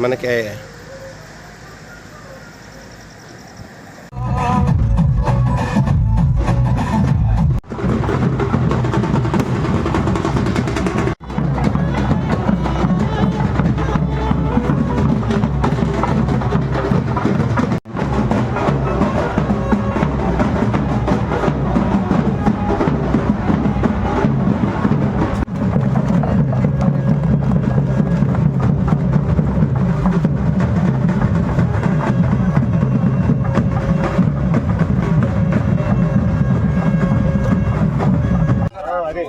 మనకి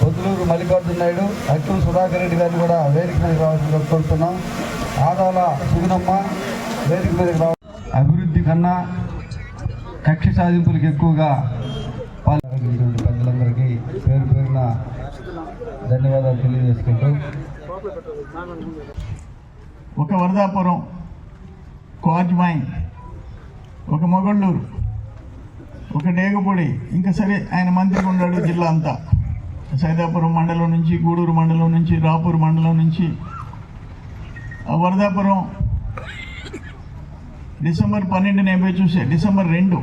పొద్దులూరు మల్లికార్జున నాయుడు అక్కిం సుధాకర్ రెడ్డి గారిని కూడా వేదిక మీదకి రావాల్సిందిగా కోరుతున్నాం. ఆదాల సుగుణమ్మ వేదిక మీదకి రావ అభివృద్ధి కన్నా కక్ష సాధింపులకు ఎక్కువగా పాల్గొనేటువంటి పెద్దలందరికీ పేరు పేరున ధన్యవాదాలు తెలియజేసుకుంటూ. ఒక వరదాపురం కోజ్మాయి ఒక మొగళ్ళూరు ఒక డేగపూడి ఇంకా సరే ఆయన మంత్రిగా ఉన్నాడు జిల్లా అంతా. సైదాపురం మండలం నుంచి గూడూరు మండలం నుంచి రాపూర్ మండలం నుంచి ఆ వరదాపురం డిసెంబర్ పన్నెండున ఏమో చూసే డిసెంబర్ రెండు.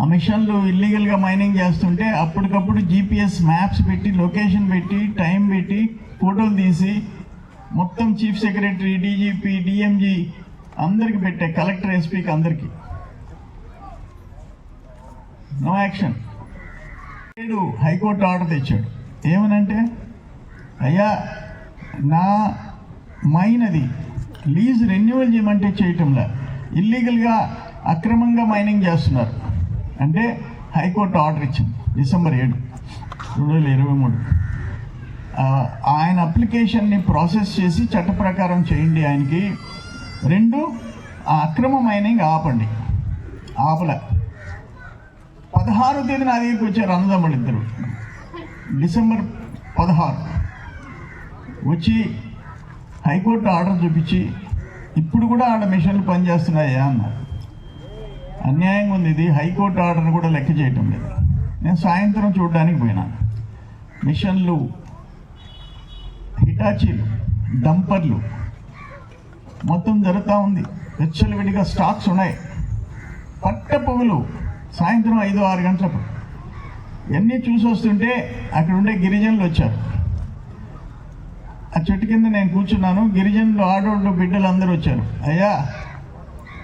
ఆ మిషన్లు ఇల్లీగల్గా మైనింగ్ చేస్తుంటే అప్పటికప్పుడు జీపీఎస్ మ్యాప్స్ పెట్టి లొకేషన్ పెట్టి టైం పెట్టి ఫోటోలు తీసి మొత్తం చీఫ్ సెక్రటరీ డీజీపీ డిఎంజీ అందరికి పెట్టే కలెక్టర్ ఎస్పీకి అందరికీ. నో యాక్షన్ నేడు హైకోర్టు ఆర్డర్ తెచ్చాడు. ఏమనంటే అయ్యా నా మైనది లీజ్ రెన్యువల్ చేయమంటే చేయటంలా. ఇల్లీగల్గా అక్రమంగా మైనింగ్ చేస్తున్నారు. అంటే హైకోర్టు ఆర్డర్ ఇచ్చింది డిసెంబర్ ఏడు రెండు వేల ఇరవై మూడు. ఆయన అప్లికేషన్ని ప్రాసెస్ చేసి చట్ట ప్రకారం చేయండి ఆయనకి. రెండు ఆ అక్రమ మైనింగ్ ఆపండి. ఆపలే. పదహారో తేదీ నా దగ్గరికి వచ్చారు అన్నదమ్ముడు ఇద్దరు. డిసెంబర్ పదహారు. వచ్చి హైకోర్టు ఆర్డర్ చూపించి ఇప్పుడు కూడా ఆడ మిషన్లు పనిచేస్తున్నాయా అన్నారు. అన్యాయంగా ఉంది ఇది హైకోర్టు ఆర్డర్ని కూడా లెక్క చేయటం లేదు. నేను సాయంత్రం చూడడానికి పోయినాను మిషన్లు హిటాచీలు డంపర్లు మొత్తం జరుగుతూ ఉంది. విడిగా స్టాక్స్ ఉన్నాయి. పట్ట పొగలు సాయంత్రం ఐదు ఆరు గంటలప్పుడు. ఇవన్నీ చూసి వస్తుంటే అక్కడ ఉండే గిరిజనులు వచ్చారు. ఆ చెట్టు కింద నేను కూర్చున్నాను. గిరిజనులు ఆడోళ్ళు బిడ్డలు అందరూ వచ్చారు. అయ్యా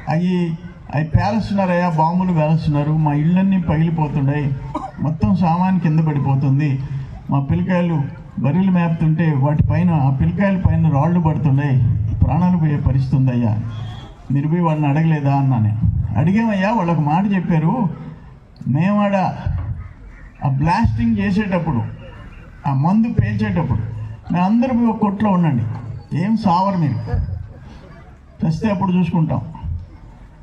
అవి అవి పేలుస్తున్నారు అయ్యా బాంబులు పేలుస్తున్నారు. మా ఇళ్ళన్నీ పగిలిపోతున్నాయి మొత్తం సామాన్ కింద పడిపోతుంది. మా పిల్లకాయలు బర్రెలు మేపుతుంటే వాటి పైన ఆ పిల్లకాయల పైన రాళ్ళు పడుతున్నాయి ప్రాణాలు పోయే పరిస్థితి ఉందయ్యా మీరు పోయి వాళ్ళని అడగలేదా అన్నా నేను. అడిగామయ్యా వాళ్ళకు మాట చెప్పారు. మేమాడ ఆ బ్లాస్టింగ్ చేసేటప్పుడు ఆ మందు పేల్చేటప్పుడు మేము అందరూ పోయి ఒక కొట్లో ఉండండి. ఏం సావరు మీరు. తెస్తే అప్పుడు చూసుకుంటాం.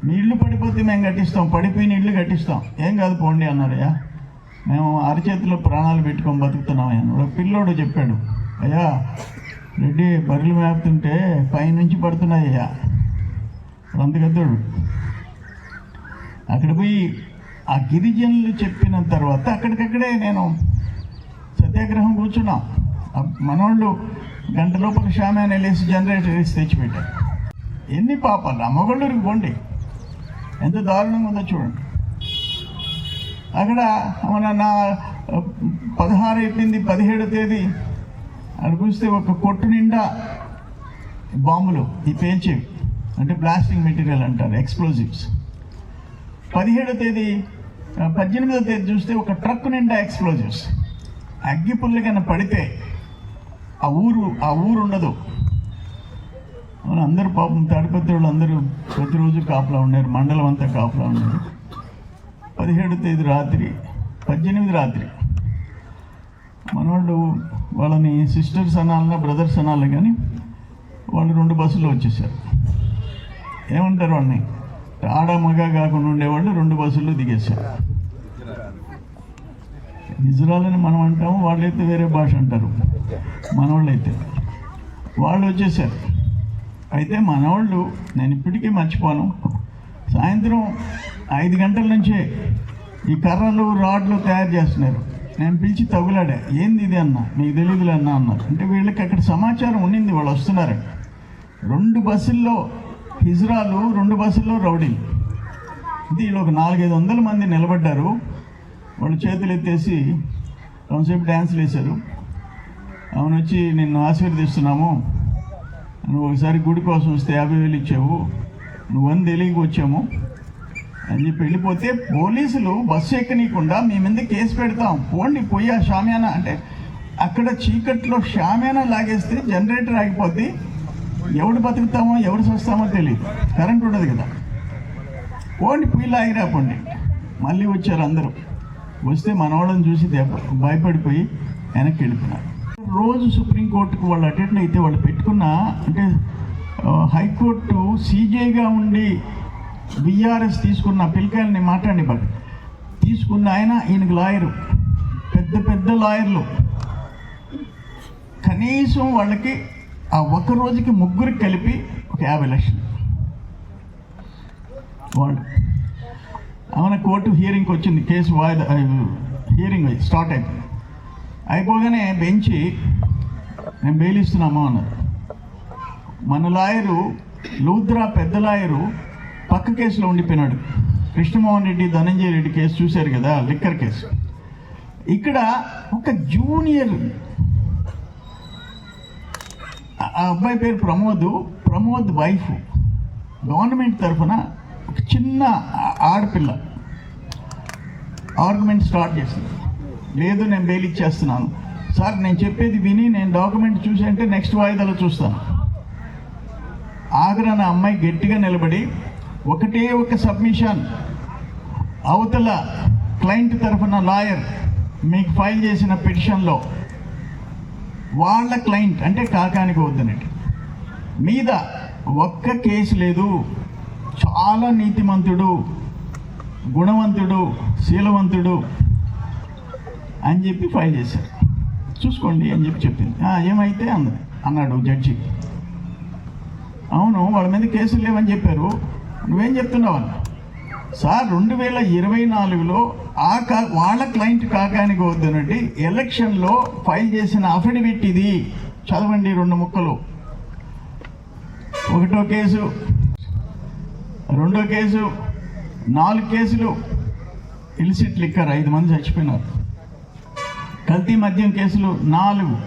నీళ్ళు పడిపోతే మేము కట్టిస్తాం పడిపోయిన ఇల్లు కట్టిస్తాం. ఏం కాదు పోండి అన్నారయ్యా. మేము అరచేతిలో ప్రాణాలు పెట్టుకొని బతుకుతున్నామయ్యా ఒక పిల్లోడు చెప్పాడు. అయ్యా రెడ్డి బర్రెలు మేపుతుంటే పైనుంచి పడుతున్నాయ్యా అంతగద్దోడు అక్కడ పోయి ఆ గిరిజనులు చెప్పిన తర్వాత అక్కడికక్కడే నేను సత్యాగ్రహం కూర్చున్నా. మనోళ్ళు గంట లోపల షామాన్ వెళ్ళేసి జనరేటర్ వేసి తెచ్చిపెట్టారు. ఎన్ని పాపాలు ఆ పోండి. ఎంత దారుణంగా ఉందో చూడండి. అక్కడ మన నా పదహారు అయిపోయింది పదిహేడో తేదీ. అక్కడ చూస్తే ఒక కొట్టు నిండా బాంబులు ఈ పేల్చేవి. అంటే బ్లాస్టింగ్ మెటీరియల్ అంటారు ఎక్స్ప్లోజివ్స్ పదిహేడో తేదీ పద్దెనిమిదో తేదీ చూస్తే ఒక ట్రక్ నిండా ఎక్స్ప్లోజివ్స్ అగ్గి పుల్ల కన్నా పడితే ఆ ఊరు ఆ ఊరు ఉండదు. అందరూ పాపం తాడిపత్రి వాళ్ళు అందరూ ప్రతిరోజు కాపులా ఉన్నారు మండలం అంతా కాపులా ఉన్నారు పదిహేడు తేదీ రాత్రి పద్దెనిమిది రాత్రి. మనవాళ్ళు వాళ్ళని సిస్టర్స్ అనాలన్నా బ్రదర్స్ అనాలి కానీ వాళ్ళు రెండు బస్సులు వచ్చేసారు. ఏమంటారు వాడిని? ఆడ మగ కాకుండా ఉండేవాళ్ళు రెండు బస్సుల్లో దిగేశారు. నిజరాలని మనం అంటాము వాళ్ళైతే వేరే భాష అంటారు. మనవాళ్ళైతే వాళ్ళు వచ్చేసారు అయితే మనవాళ్ళు నేను ఇప్పటికీ మర్చిపోను. సాయంత్రం ఐదు గంటల నుంచే ఈ కర్రలు రాడ్లు తయారు చేస్తున్నారు. నేను పిలిచి తగులాడా ఏంది ఇది అన్న? మీకు తెలియదులే అన్న అన్నారు. అంటే వీళ్ళకి అక్కడ సమాచారం ఉండింది వాళ్ళు వస్తున్నారని రెండు బస్సుల్లో హిజ్రాలు రెండు బస్సుల్లో రౌడీలు ఇది ఒక నాలుగైదు వందల మంది నిలబడ్డారు. వాళ్ళు చేతులు ఎత్తేసి కొంతసేపు డ్యాన్స్లు వేశారు. అవును వచ్చి నిన్ను ఆశీర్వదిస్తున్నాము. నువ్వు ఒకసారి గుడి కోసం వస్తే యాభై వేలు ఇచ్చావు. నువ్వు అని తెలియక వచ్చాము. అని చెప్పి వెళ్ళిపోతే పోలీసులు బస్సు ఎక్కనీయకుండా మీ మీద కేసు పెడతాం. పోండి పోయి ఆ షామ్యానా అంటే అక్కడ చీకట్లో షామ్యానా లాగేస్తే జనరేటర్ ఆగిపోతే ఎవడు బతుకుతామో ఎవడు చూస్తామో తెలియదు కరెంట్ ఉండదు కదా. పోండి పొయ్యి ఆగిరాపండి మళ్ళీ వచ్చారు అందరూ. వస్తే మనవాళ్ళని చూసి భయపడిపోయి వెనక్కి వెళ్ళిపోయినారు. రోజు సుప్రీంకోర్టుకు వాళ్ళు అటెండ్ అయితే వాళ్ళు పెట్టుకున్న అంటే హైకోర్టు సీజేగా ఉండి బీఆర్ఎస్ తీసుకున్న పిల్లకాయలని మాట్లాడి బాగా తీసుకున్న ఆయన ఈయనకు లాయరు. పెద్ద పెద్ద లాయర్లు. కనీసం వాళ్ళకి ఆ ఒక్క రోజుకి ముగ్గురికి కలిపి ఒక యాభై లక్షలు. వాళ్ళు. ఆమె కోర్టు హియరింగ్కి వచ్చింది కేసు వాయిదా హియరింగ్ స్టార్ట్ అయిపోయింది అయిపోగానే బెంచి మేము బెయిలిస్తున్నామా? అన్నారు. మన లాయరు లూద్రా పెద్ద లాయరు పక్క కేసులో ఉండిపోయినాడు. కృష్ణమోహన్ రెడ్డి ధనంజయ రెడ్డి కేసు చూశారు కదా లిక్కర్ కేసు. ఇక్కడ ఒక జూనియర్ ఆ- అబ్బాయి పేరు ప్రమోద్ ప్రమోద్ వైఫ్. గవర్నమెంట్ తరఫున ఒక చిన్న ఆడపిల్ల. ఆర్గ్యుమెంట్ స్టార్ట్ చేసింది. లేదు నేను బెయిల్ ఇచ్చేస్తున్నాను. సార్ నేను చెప్పేది విని నేను డాక్యుమెంట్ చూసి అంటే నెక్స్ట్ వాయిదాలో చూస్తాను. ఆగ్రహణ అమ్మాయి గట్టిగా నిలబడి ఒకటే ఒక సబ్మిషన్. అవతల క్లయింట్ తరఫున లాయర్ మీకు ఫైల్ చేసిన పిటిషన్లో వాళ్ళ క్లయింట్ అంటే కాకానికి వద్దనట్టు మీద ఒక్క కేసు లేదు. చాలా నీతిమంతుడు గుణవంతుడు శీలవంతుడు అని చెప్పి ఫైల్ చేశారు. చూసుకోండి అని చెప్పి చెప్పింది. ఏమైతే అన్నది? అన్నాడు జడ్జి అవును వాళ్ళ మీద కేసులు లేవని చెప్పారు. నువ్వేం చెప్తున్నావు? అన్న సార్ రెండు వేల ఇరవై నాలుగులో ఆ కా వాళ్ళ క్లయింట్ కాకానికి వద్దనండి. ఎలక్షన్లో ఫైల్ చేసిన అఫిడవిట్ ఇది. చదవండి రెండు ముక్కలు. ఒకటో కేసు రెండో కేసు నాలుగు కేసులు. ఇలిసిట్ లిక్కర్ ఐదు మంది చచ్చిపోయినారు. కల్తీ మద్యం కేసులు నాలుగు.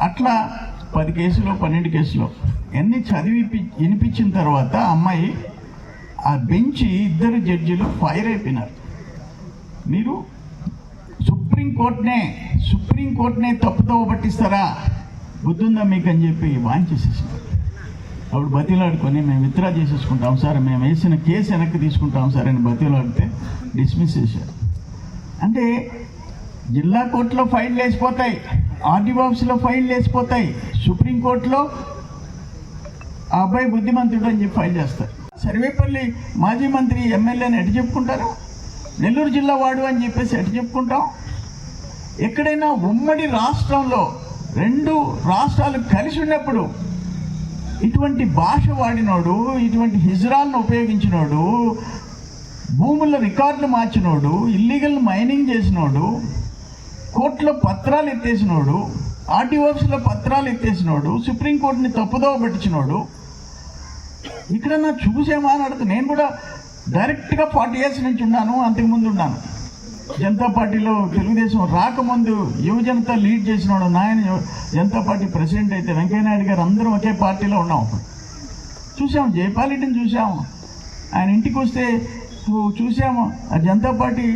అట్లా పది కేసులు పన్నెండు కేసులు. ఎన్ని చదివి వినిపించిన తర్వాత అమ్మాయి ఆ బెంచి ఇద్దరు జడ్జిలు ఫైర్ అయిపోయినారు. మీరు సుప్రీంకోర్టునే సుప్రీంకోర్టునే తప్పుతో పట్టిస్తారా? బుద్ధుందా మీకు అని చెప్పి వాంచేసేసినారు అప్పుడు బతిలాడుకొని మేము విత్డ్రా చేసేసుకుంటాం సార్ మేము వేసిన కేసు వెనక్కి తీసుకుంటాం సార్ అని బతిలాడితే డిస్మిస్ చేశారు. అంటే జిల్లా కోర్టులో ఫైల్ వేసిపోతాయి ఆర్డీఓ ఆఫీస్లో ఫైల్ వేసిపోతాయి సుప్రీంకోర్టులో ఆ అబ్బాయి బుద్ధిమంతుడు అని చెప్పి ఫైల్ చేస్తారు. సర్వేపల్లి మాజీ మంత్రి ఎమ్మెల్యేని ఎటు చెప్పుకుంటారు? నెల్లూరు జిల్లా వాడు అని చెప్పేసి ఎటు చెప్పుకుంటాం? ఎక్కడైనా ఉమ్మడి రాష్ట్రంలో రెండు రాష్ట్రాలు కలిసి ఉన్నప్పుడు ఇటువంటి భాష వాడినోడు ఇటువంటి హిజ్రాలను ఉపయోగించినోడు భూముల రికార్డులు మార్చినోడు ఇల్లీగల్ మైనింగ్ చేసినోడు కోర్టులో పత్రాలు ఎత్తేసినోడు ఆర్టీ ఆఫీసులో పత్రాలు ఎత్తేసినోడు సుప్రీంకోర్టుని తప్పుదోవ పెట్టించినోడు ఇక్కడ నా చూసేమా అని అడుగుతా నేను కూడా డైరెక్ట్గా ఫార్టీ ఇయర్స్ నుంచి ఉన్నాను అంతకుముందు ఉన్నాను. జనతా పార్టీలో తెలుగుదేశం రాకముందు యువజనత లీడ్ చేసినాడు నాయన జనతా పార్టీ ప్రెసిడెంట్ అయితే వెంకయ్యనాయుడు గారు అందరం ఒకే పార్టీలో ఉన్నాం. అప్పుడు చూసాం జయపాల్ చూసాము ఆయన ఇంటికి వస్తే చూసాము. ఆ జనతా పార్టీ